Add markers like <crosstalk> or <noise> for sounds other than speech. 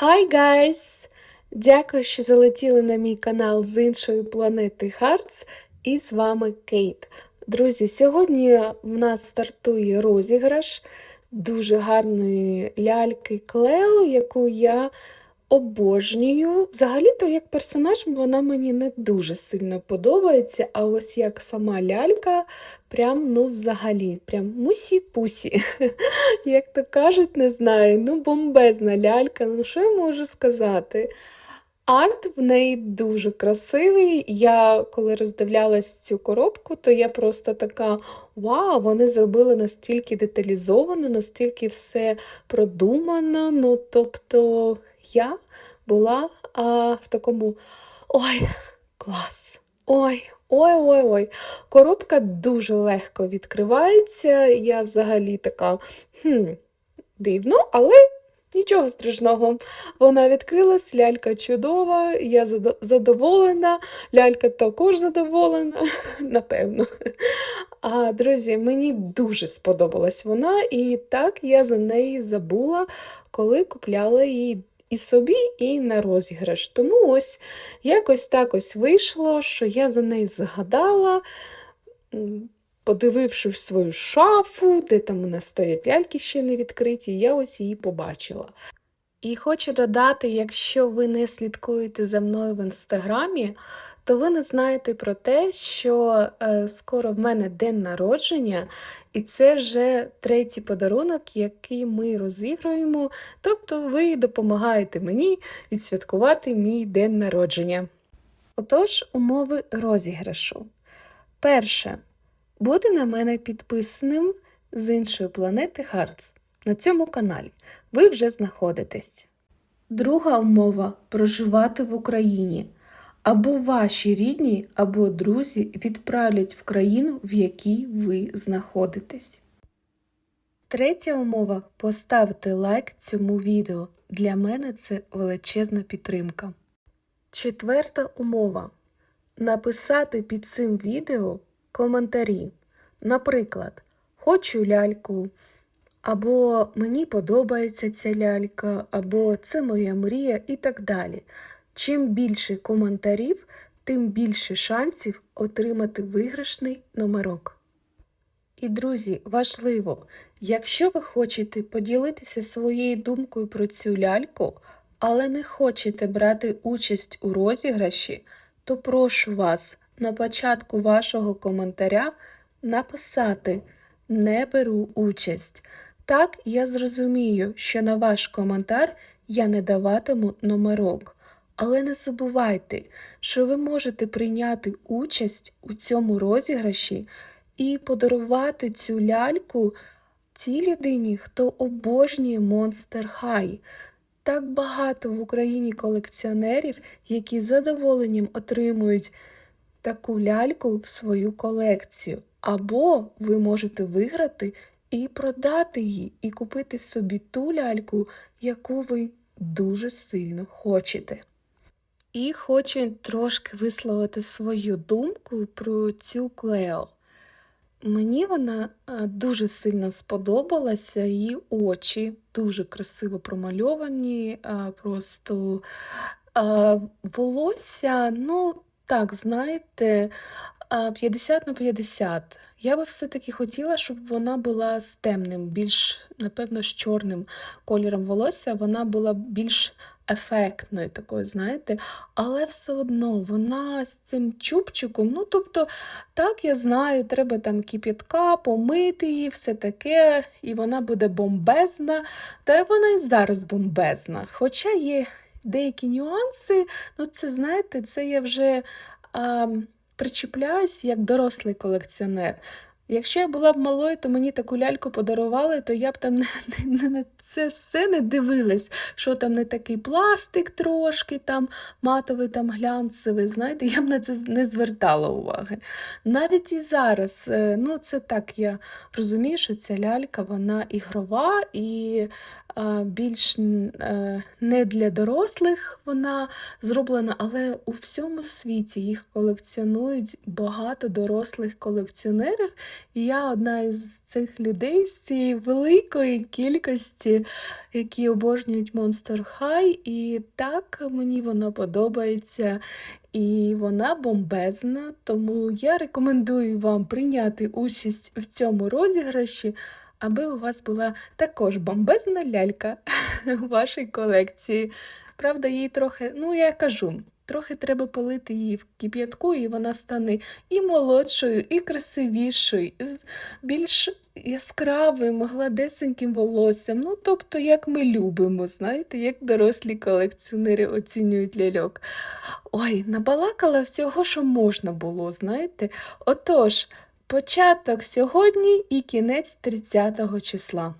Hi guys! Дякую, що залетіли на мій канал з іншої планети Hearts. І з вами Кейт. Друзі, сьогодні в нас стартує розіграш дуже гарної ляльки Клео, яку я обожнюю. Взагалі-то, як персонаж, вона мені не дуже сильно подобається, а ось як сама лялька, прям, ну, взагалі, прям мусі-пусі. <laughs> Як то кажуть, не знаю, ну, бомбезна лялька, ну що я можу сказати? Арт в неї дуже красивий. Я коли роздивлялась цю коробку, то я просто така: вау, вони зробили настільки деталізовано, настільки все продумано. Ну, тобто я була а, в такому ой, клас! Ой, ой-ой-ой. Коробка дуже легко відкривається. Я взагалі така хм, дивно, але нічого страшного. Вона відкрилась, лялька чудова, я задоволена, лялька також задоволена, <laughs> напевно. А, друзі, мені дуже сподобалась вона, і так я за неї забула, коли купляла її і собі, і на розіграш. Тому ось якось так ось вийшло, що я за неї згадала, м, подививши в свою шафу, де там у нас стоять ляльки ще не відкриті, я ось її побачила. І хочу додати, якщо ви не слідкуєте за мною в інстаграмі, то ви не знаєте про те, що е, скоро в мене день народження, і це вже третій подарунок, який ми розігруємо. Тобто ви допомагаєте мені відсвяткувати мій день народження. Отож, умови розіграшу. Перше, бути на мене підписаним з іншої планети Хартс на цьому каналі. Ви вже знаходитесь. Друга умова проживати в Україні. Або ваші рідні, або друзі відправлять в країну, в якій ви знаходитесь. Третя умова поставити лайк цьому відео. Для мене це величезна підтримка. Четверта умова написати під цим відео коментарі. Наприклад, хочу ляльку, або мені подобається ця лялька, або це моя мрія і так далі. Чим більше коментарів, тим більше шансів отримати виграшний номерок. І, друзі, важливо, якщо ви хочете поділитися своєю думкою про цю ляльку, але не хочете брати участь у розіграші, то прошу вас на початку вашого коментаря написати Не беру участь. Так я зрозумію, що на ваш коментар я не даватиму номерок. Але не забувайте, що ви можете прийняти участь у цьому розіграші і подарувати цю ляльку тій людині, хто обожнює Monster High. Так багато в Україні колекціонерів, які з задоволенням отримують таку ляльку в свою колекцію. Або ви можете виграти і продати її, і купити собі ту ляльку, яку ви дуже сильно хочете. І хочу трошки висловити свою думку про цю Клео. Мені вона е, дуже сильно сподобалася, її очі дуже красиво промальовані, е, просто е, волосся, ну, так, знаєте, а, 50 на 50. Я би все-таки хотіла, щоб вона була з темним, більш, напевно, з чорним кольором волосся, вона була більш ефектною такою, знаєте, але все одно вона з цим чубчиком, ну, тобто, так, я знаю, треба там кип'ятка, помити її, все таке, і вона буде бомбезна, та вона і зараз бомбезна. Хоча є деякі нюанси, ну, це, знаєте, це я вже. А, причіпляюсь як дорослий колекціонер. Якщо я була б малою, то мені таку ляльку подарували, то я б там на це все не дивилась, що там не такий пластик трошки, там матовий, там глянцевий. Знаєте, я б на це не звертала уваги. Навіть і зараз, е, ну це так, я розумію, що ця лялька вона ігрова і а, більш е, не для дорослих вона зроблена, але у всьому світі їх колекціонують багато дорослих колекціонерів, І я одна із цих людей з цієї великої кількості, які обожнюють Monster High. І так мені вона подобається. І вона бомбезна, тому я рекомендую вам прийняти участь в цьому розіграші, аби у вас була також бомбезна лялька <laughs> у вашій колекції. Правда, їй трохи, ну я кажу, трохи треба полити її в кип'ятку, і вона стане і молодшою, і красивішою, і з більш яскравим, гладесеньким волоссям. Ну, тобто, як ми любимо, знаєте, як дорослі колекціонери оцінюють ляльок. Ой, набалакала всього, що можна було, знаєте. Отож, початок сьогодні і кінець 30 числа.